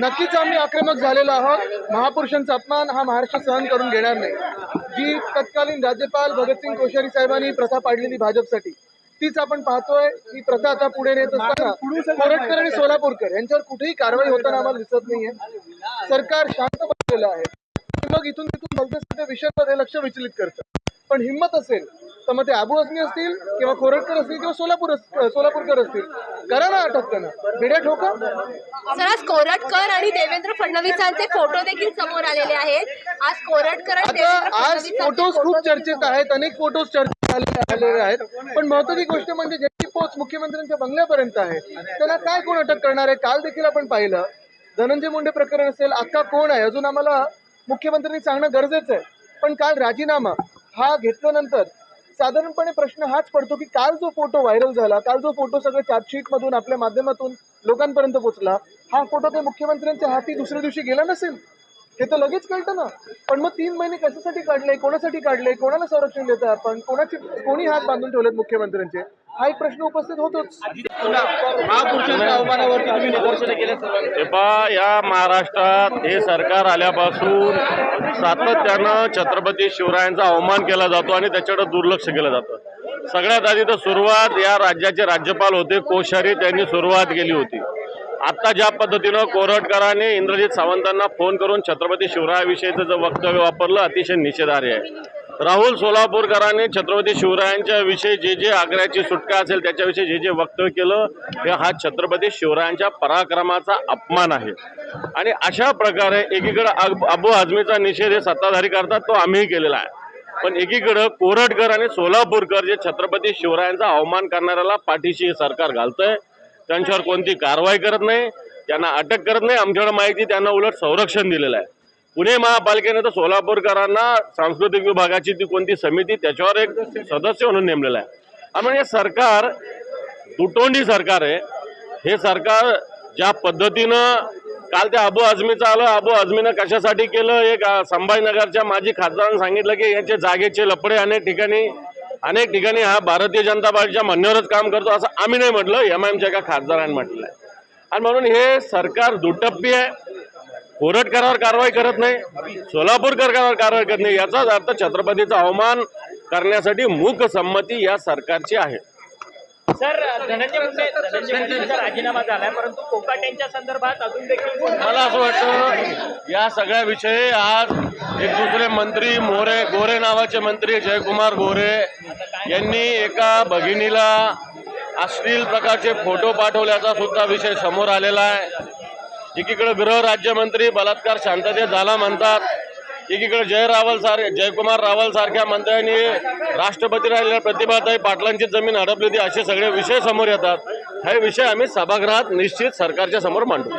झालेलो आहोत. महापुरुषांचा अपमान हा महाराष्ट्र सहन करून घेणार नाही. जी तत्कालीन राज्यपाल भगतसिंग कोश्यारी साहेबांनी प्रथा पाडलेली भाजपसाठी तीच आपण पाहतोय. ही प्रथा आता पुढे नेत असताना कोरटकर आणि सोलापूरकर यांच्यावर कुठेही कारवाई होताना आम्हाला दिसत नाहीये. सरकार शांत बसलेलं आहे. मग इथून तिथून भलत्या विषयांमध्ये लक्ष विचलित करतं. पण हिंमत असेल तर मग ते आबू आझमी असतील किंवा कोरटकर असतील किंवा सोलापूर सोलापूरकर असतील. करा ना अटक त्यांना. बिड्या ठोका. सर आज कोरटकर आणि देवेंद्र फडणवीसांचे फोटो देखील समोर आलेले आहेत. आज कोरटकर आणि आता देवेंद्र आज फडणवीसांचे फोटोज खूप photo चर्चेत आहेत अनेक फोटोज चर्चेत आलेले आलेले आहेत. पण महत्वाची गोष्ट म्हणजे ज्याची पोच मुख्यमंत्र्यांच्या बंगल्यापर्यंत आहे त्याला काय कोण अटक करणार आहे? काल देखील आपण पाहिलं धनंजय मुंडे प्रकरण असेल अख्खा कोण आहे? अजून आम्हाला मुख्यमंत्र्यांनी सांगणं गरजेचं आहे. पण काल राजीनामा हा घेतल्यानंतर साधारणपणे प्रश्न हाच पडतो की काल जो फोटो व्हायरल झाला काल जो फोटो सगळं चार्जशीट मधून आपल्या माध्यमातून लोकांपर्यंत पोहोचला हा फोटो काही मुख्यमंत्र्यांच्या हाती दुसऱ्या दिवशी गेला नसेल? हे तर लगेच कळतं ना. पण मग तीन महिने कशासाठी काढले कोणासाठी काढले कोणाला संरक्षण देतं आपण कोणाचे कोणी हात बांधून ठेवलेत मुख्यमंत्र्यांचे? हा एक प्रश्न उपस्थित होतोच. महापुरुषांच्या हे या महाराष्ट्रात हे सरकार आल्यापासून सातत्यानं छत्रपती शिवरायांचा अवमान केला जातो आणि त्याच्याकडे दुर्लक्ष केलं जातं. सगळ्यात आधी तर सुरुवात या राज्याचे राज्यपाल होते कोश्यारी त्यांनी सुरुवात केली होती. आता ज्या पद्धतीनं कोरटकरांनी इंद्रजित सावंतांना फोन करून छत्रपती शिवरायाविषयीचं जे वक्तव्य वापरलं अतिशय निषेधार्ह आहे. राहुल सोलापूरकरांनी छत्रपती शिवरायांच्या विषयी जे जे आग्र्याची सुटका असेल त्याच्याविषयी जे जे वक्तव्य केलं हे हा छत्रपती शिवरायांच्या पराक्रमाचा अपमान आहे. आणि अशा प्रकारे एकीकडे अबू आझमीचा निषेध हे सत्ताधारी करतात तो आम्हीही केलेला आहे. पण एकीकडं कोरटकर आणि सोलापूरकर जे छत्रपती शिवरायांचा अवमान करणाऱ्याला पाठीशी सरकार घालतंय त्यांच्यावर कोणती कारवाई करत नाही त्यांना अटक करत नाही आमच्याकडे माहिती त्यांना उलट संरक्षण दिलेलं आहे. पुणे महापालिकेनं तर सोलापूरकरांना सांस्कृतिक विभागाची ती कोणती समिती त्याच्यावर एक सदस्य म्हणून नेमलेला आहे. आणि म्हणजे सरकार दुटोंडी सरकार आहे. हे सरकार ज्या पद्धतीनं काल त्या अबू आझमीचं आलं अबू आझमीनं कशासाठी केलं एक संभाजीनगरच्या माजी खासदारांनी सांगितलं की यांचे जागेचे लपडे अनेक ठिकाणी अनेक ठिकाणी हा भारतीय जनता पार्टीच्या म्हणण्यावरच काम करतो असं आम्ही नाही म्हटलं एम आय एमच्या एका खासदारांनी म्हटलं आहे आणि म्हणून हे सरकार दुटप्पी आहे. कोरटकरावर कारवाई करत नाही सोलापूरकरावर कारवाई करत नाही. याचाच अर्थ छत्रपतीचा अवमान करण्यासाठी मूक संमती या सरकारची आहे. सर धनंजय मुंडे धनंजय मुंडेंचा राजीनामा झालाय परंतु कोकाटेंच्या संदर्भात अजून देखील मला असं वाटतं या सगळ्या विषयी आज एक दुसरे मंत्री मोरे गोरे नावाचे मंत्री जयकुमार गोरे यांनी एका भगिनीला अश्लील प्रकारचे फोटो पाठवल्याचा सुद्धा विषय समोर आलेला आहे. एकीकडे गृह राज्यमंत्री बलात्कार शांततेत झाला म्हणतात एकीकडे जय रावल सार जयकुमार रावल सारख्या मंत्र्यांनी राष्ट्रपती राहिलेल्या प्रतिभाताई पाटलांची जमीन हडपली होती असे सगळे विषय समोर येतात. हे विषय आम्ही सभागृहात निश्चित सरकारच्या समोर मांडू.